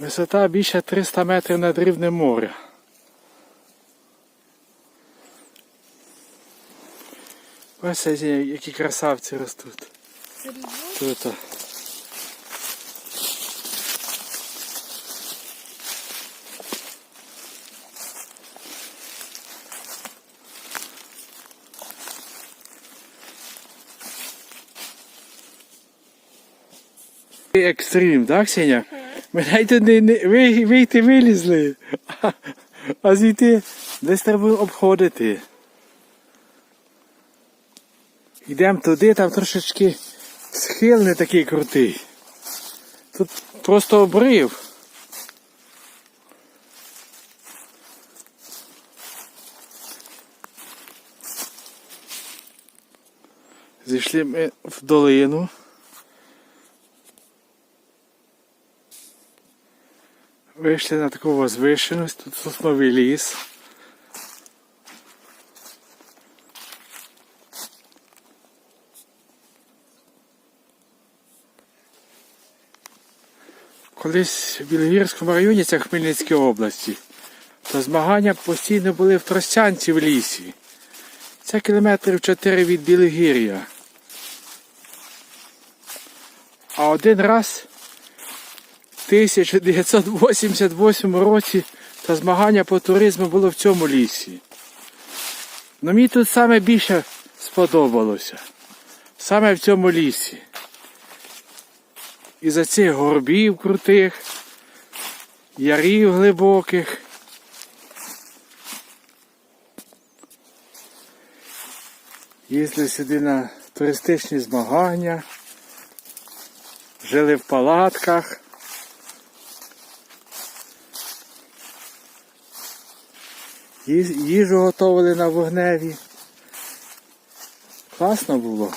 Висота більше 300 метрів над рівнем моря. Ось які красавці ростуть. Тут. а. Екстрім, так, Сеня? Ми навіть не, не ви- вийти вилізли. А, а звідти десь треба було обходити. Йдемо туди, там трошечки схил не такий крутий. Тут просто обрив. Зійшли ми в долину. Вийшли на таку возвишеність, тут сосновий ліс. Колись в Білогірському районі, це Хмельницькій області, то змагання постійно були в Тростянці в лісі. Це кілометрів 4 від Білогір'я. А один раз 1988 році та змагання по туризму було в цьому лісі. Ну мені тут саме більше сподобалося. Саме в цьому лісі. Із-за цих горбів крутих, ярів глибоких. Їздили сюди на туристичні змагання, жили в палатках. Їжу готували на вогневі. Класно було.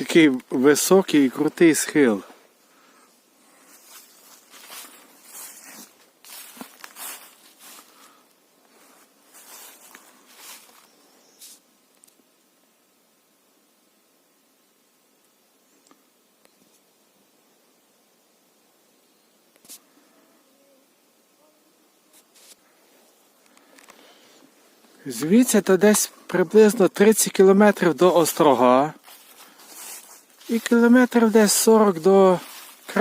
Який високий і крутий схил. Звідси то десь приблизно 30 кілометрів до острога. І кілометрів десь 40 до